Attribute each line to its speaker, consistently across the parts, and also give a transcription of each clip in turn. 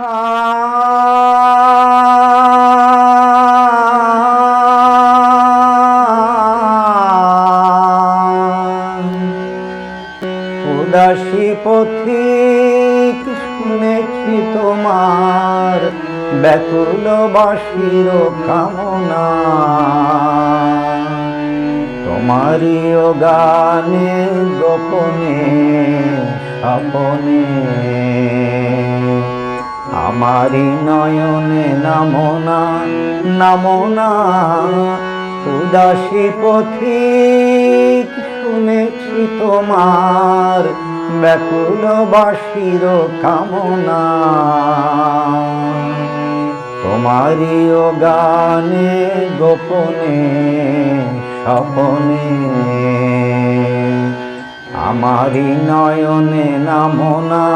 Speaker 1: উদাসী পথিক শুনেছি তোমার ব্যাকুল বাসির কামনা। তোমারই গানে গোপনে স্বপনে। আমারি নয়নে নামনা নামনা উদাসী পথিক শুনেছি তোমার ব্যাকুল বাসির কামনা। তোমারই ও গানে গোপনে স্বপনে আমারি নয়নে নামনা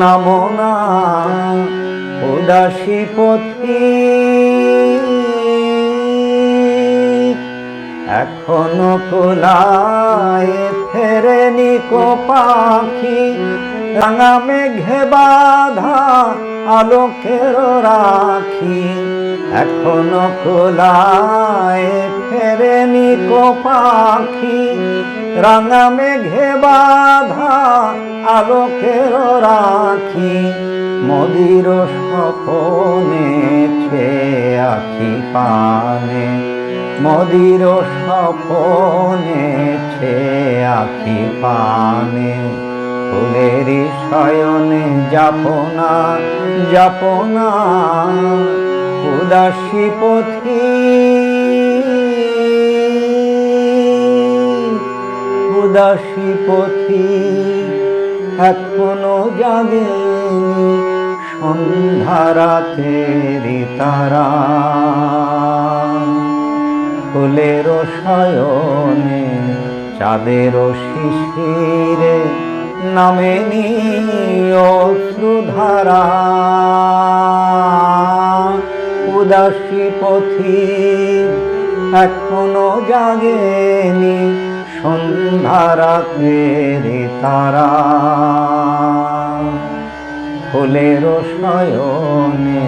Speaker 1: নামনা উদাসী পথি। এখনও কোলায় ফেরেনি কো পাখি রাঙা মেঘে বাধা আলোকের রাখি এখনও কোলায় ফেরেনি কো পাখি রাঙা মেঘে বাধা আলোকের রাখি, মদির স্বপনে ছে আখি পানে, মদির স্বপনে ছে আখি পানে ফুলের শয়নে যাপনা যাপনা উদাসী পথি। উদাসী পথি এখনও জাগে সন্ধ্যা রাতের তারা। ফুলের শয়নে চাঁদের শিশিরে নামেনি অশ্রুধারা উদাসী পথি এখনও জাগেনি সন্ধ্যা রাতের তারা। ফুলের শয়নে,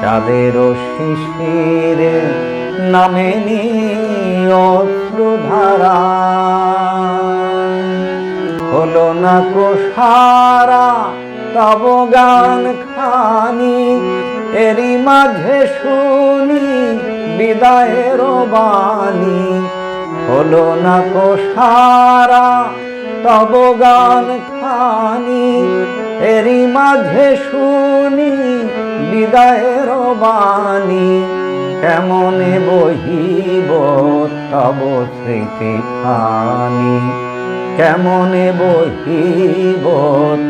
Speaker 1: চাঁদের শিশিরে নামেনি অশ্রুধারা কোষারা তব গান খানি। এরই মাঝে শুনি বিদায়ের বাণী। হলো না কোষারা তব গান খানি। এরই মাঝে শুনি বিদায়ের বাণী। কেমনে বহিব তব স্মৃতি খানি কেমনে বহিব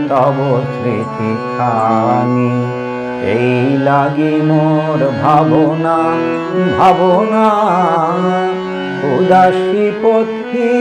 Speaker 1: তব স্মৃতি খানি? এই লাগি মোর ভাবনা ভাবনা উদাসী পথি